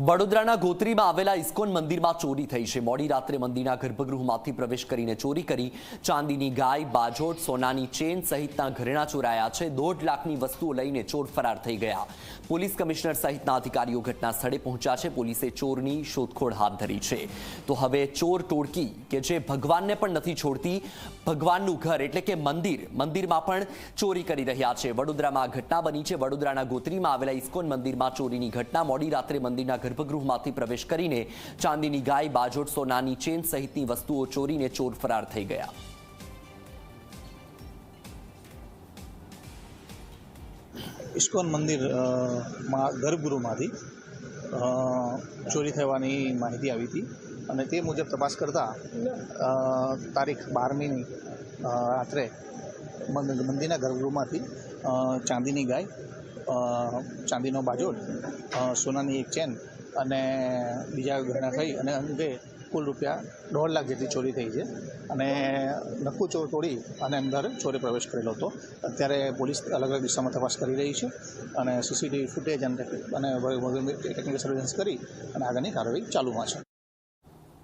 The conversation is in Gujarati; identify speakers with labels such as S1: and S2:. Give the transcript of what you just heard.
S1: વડોદરાના ગોત્રીમાં આવેલા ઇસ્કોન મંદિરમાં ચોરી થઈ છે. મોડી રાત્રે મંદિરના ગર્ભગૃહમાંથી પ્રવેશ કરીને ચોરી કરી ચાંદીની ગાય, બાજોટ, સોનાની ચેન સહિતના ઘરેણા ચોરાયા છે. દોઢ લાખની વસ્તુઓ લઈને ચોર ફરાર થઈ ગયા. પોલીસ કમિશનર સહિતના અધિકારીઓ ઘટના સ્થળે પહોંચ્યા છે. પોલીસે ચોરની શોધખોળ હાથ ધરી છે. તો હવે ચોર ટોળકી કે જે ભગવાનને પણ નથી છોડતી, ભગવાનનું ઘર એટલે કે મંદિર, મંદિરમાં પણ ચોરી કરી રહ્યા છે. વડોદરામાં ઘટના બની છે. વડોદરાના ગોત્રીમાં આવેલા ઇસ્કોન મંદિરમાં ચોરીની ઘટના. મોડી રાત્રે મંદિરના ગર્ભગૃહમાંથી પ્રવેશ કરીને ચાંદીની ગાય, બાજોટ, સોનાની ચેન સહિતની વસ્તુઓ ચોરીને ચોર ફરાર થઈ ગયા.
S2: ઇસ્કોન મંદિરમાં, ગર્ભગૃહમાંથી ચોરી થવાની માહિતી આવી હતી અને તે મુજબ તપાસ કરતાં તારીખ બારમીની રાત્રે મંદ- મંદિરના ગર્ભગૃહમાંથી ચાંદીની ગાય ચાંદીનો બાજોટ સોનાની એક ચેન અને બીજા ઘણા થઈ અને અંગે કુલ રૂપિયા દોઢ લાખ જેટલી ચોરી થઈ છે. અને નક્કુ ચોર તોડી અને અંદર ચોરે પ્રવેશ કરેલો હતો. અત્યારે પોલીસ અલગ અલગ દિશામાં તપાસ કરી રહી છે અને સીસીટીવી ફૂટેજ અને અને ટેકનિકલ સર્વેલન્સ કરી અને આગળની કાર્યવાહી ચાલુમાં છે.